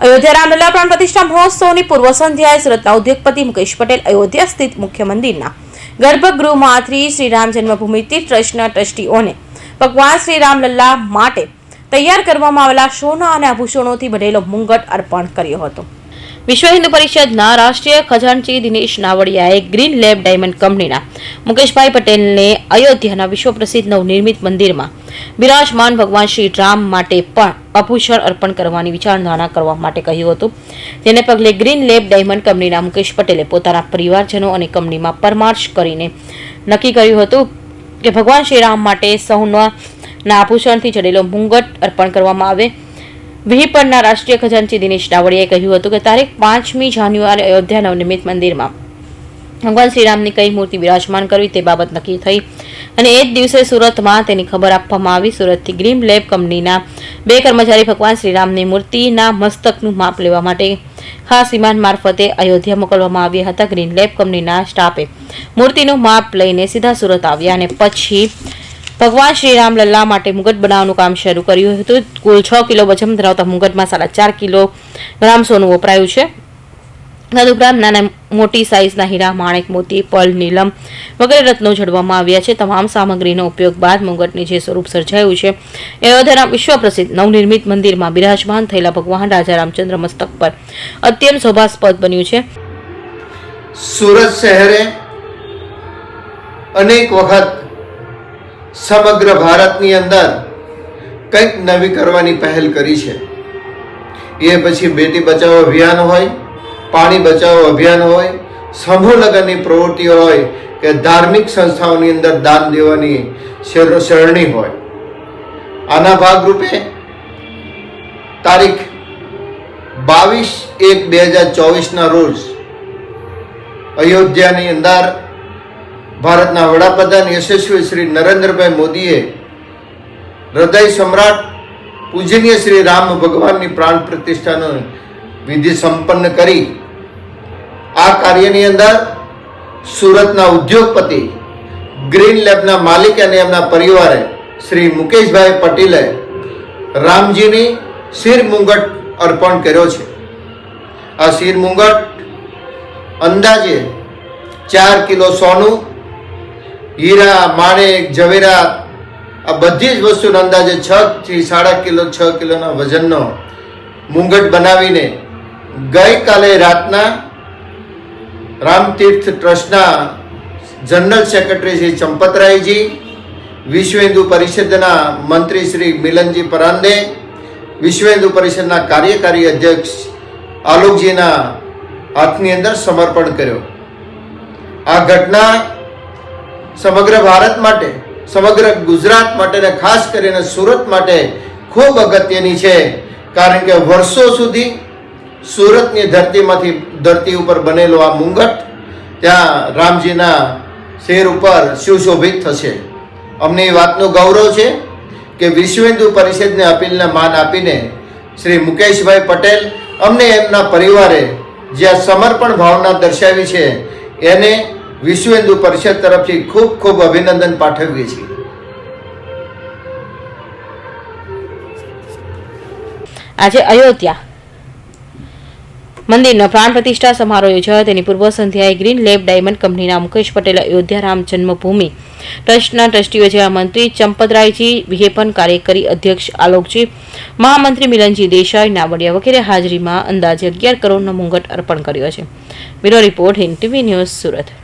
અયોધ્યા રામલલા પ્રાણ પ્રતિષ્ઠા મહોત્સવની પૂર્વ સંધ્યાએ સુરતના ઉદ્યોગપતિ મુકેશ પટેલ અયોધ્યા સ્થિત મુખ્ય મંદિરના ગર્ભગૃહમાંથી શ્રી રામ જન્મભૂમિ તીર્થ ટ્રસ્ટના ટ્રસ્ટીઓને ભગવાન શ્રી રામલલ્લા માટે તૈયાર કરવામાં આવેલા સોના અને આભૂષણોથી બનેલો મુંગટ અર્પણ કર્યો હતો. વિશ્વ હિન્દુ પરિષદના રાષ્ટ્રીય ખજાનચી દિનેશ નાવડિયાએ ગ્રીન લેબ ડાયમંડ કંપનીના મુકેશભાઈ પટેલને અયોધ્યાના વિશ્વ પ્રસિદ્ધ નવનિર્મિત મંદિરમાં બિરાજમાન ભગવાન શ્રી રામ માટે પણ અભૂષણ અર્પણ કરવાની વિચારધારણા કરવા માટે કહ્યું હતું. તેને પગલે ગ્રીન લેબ ડાયમંડ કંપનીના મુકેશ પટેલે પોતાના પરિવારજનો અને કંપનીમાં પરમાર્શ કરીને નક્કી કર્યું હતું કે ભગવાન શ્રી રામ માટે સૌના આભૂષણથી જડેલો મુંગટ અર્પણ કરવામાં આવે. વિહિપરના રાષ્ટ્રીય ખજાનચી દિનેશ ડાવડિયાએ કહ્યું હતું કે તારીખ પાંચમી જાન્યુઆરી અયોધ્યા નવનિર્મિત મંદિરમાં ભગવાન શ્રીરામની કઈ મૂર્તિ બિરાજમાન કરવી તે બાબત નક્કી થઈ અને એ જ દિવસે સુરતમાં તેની ખબર આપવામાં આવી. સુરતથી ગ્રીન લેબ કંપનીના બે કર્મચારી ભગવાન શ્રીરામની મૂર્તિના મસ્તકનું માપ લેવા માટે ખાસ વિમાન મારફતે અયોધ્યા મોકલવામાં આવ્યા હતા. ગ્રીન લેબ કંપનીના સ્ટાફે મૂર્તિનું માપ લઈને સીધા સુરત આવ્યા અને પછી ભગવાન શ્રીરામ લલ્લા માટે મુગટ બનાવવાનું કામ શરૂ કર્યું હતું. કુલ છ કિલો વજન ધરાવતા મુગટમાં સાડા ચાર કિલો ગ્રામ સોનું વપરાયું છે. તદુપરાંત નાના મોટી સાઇઝના હીરા, માણેક, મોતી, પલ, નીલમ વગેરે રત્નો જડવામાં આવ્યા છે. તમામ સામગ્રીનો ઉપયોગ બાદ મુગટની જે સ્વરૂપ સર્જાયું છે અયોધ્યાના વિશ્વ પ્રસિદ્ધ નવનિર્મિત મંદિરમાં બિરાજમાન થયેલા ભગવાન રાજા રામચંદ્ર મસ્તક પર અત્યંત શોભાસ્પદ બન્યું છે. સુરત શહેરે અનેક વખત સમગ્ર ભારતની અંદર કંઈક નવી કરવાની પહેલ કરી છે. એ પછી બેટી બચાવો અભિયાન હોય પાણી બચાવો અભિયાન હોય, સમૂહ લગ્નની પ્રવૃત્તિઓ હોય, કે ધાર્મિક સંસ્થાઓની અંદર દાન દેવાની શેર- શરણી હોય. આના ભાગરૂપે તારીખ બાવીસ એક બે હજાર ચોવીસના રોજ અયોધ્યાની અંદર ભારતના વડાપ્રધાન યશસ્વી શ્રી નરેન્દ્રભાઈ મોદીએ હૃદય સમ્રાટ પૂજનીય શ્રી રામ ભગવાનની પ્રાણ પ્રતિષ્ઠાનો વિધિ સંપન્ન કરી કાર્યની અંદર સુરતના ઉદ્યોગપતિ, ગ્રીન લેબના માલિક અને એમના પરિવારે શ્રી મુકેશભાઈ પટેલે રામજીની શિર મુંગટ અર્પણ કર્યો છે. આ શિર મુંગટ અંદાજે ચાર કિલો સોનું, હીરા, માણેક, ઝવેરા, આ બધી જ વસ્તુનો અંદાજે છ થી સાડા કિલો, છ કિલોના વજનનો મુંગટ બનાવીને ગઈકાલે રાતના રામતીર્થ ટ્રસ્ટના જનરલ સેક્રેટરી શ્રી ચંપતરાયજી, વિશ્વ હિન્દુ પરિષદના મંત્રી શ્રી મિલનજી પરાંદે વિશ્વ હિન્દુ પરિષદના કાર્યકારી અધ્યક્ષ આલોકજીના હાથની અંદર સમર્પણ કર્યો. આ ઘટના સમગ્ર ભારત માટે, સમગ્ર ગુજરાત માટે અને ખાસ કરીને સુરત માટે ખૂબ અગત્યની છે. કારણ કે વર્ષો સુધી સુરતની ધરતીમાંથી ધરતી ઉપર બનેલો આ મુંગટ, ત્યાં રામજીના શેર ઉપર સુશોભિત થશે. અમને એ વાતનું ગૌરવ છે કે વિશ્વ હિન્દુ પરિષદને અપીલને માન આપીને શ્રી મુકેશભાઈ પટેલ અમને એમના પરિવારે જ્યાં સમર્પણ ભાવના દર્શાવી છે, એને વિશ્વ હિન્દુ પરિષદ તરફથી ખૂબ ખૂબ અભિનંદન પાઠવીએ છીએ. આજે અયોધ્યા. મંદિરનો પ્રાણ પ્રતિષ્ઠા સમારોહ યોજાયો. તેની પૂર્વ સંધ્યાએ ગ્રીન લેબ ડાયમંડ કંપનીના મુકેશ પટેલ અયોધ્યા રામ જન્મભૂમિ ટ્રસ્ટના ટ્રસ્ટીઓ જેવા મંત્રી ચંપતરાયજી વિહેપન, કાર્યકારી અધ્યક્ષ આલોકજી, મહામંત્રી મિલનજી દેસાઈ, નાવડિયા વગેરે હાજરીમાં અંદાજે અગિયાર કરોડનો મુંગટ અર્પણ કર્યો છે. Bureau report Hind TV news Surat.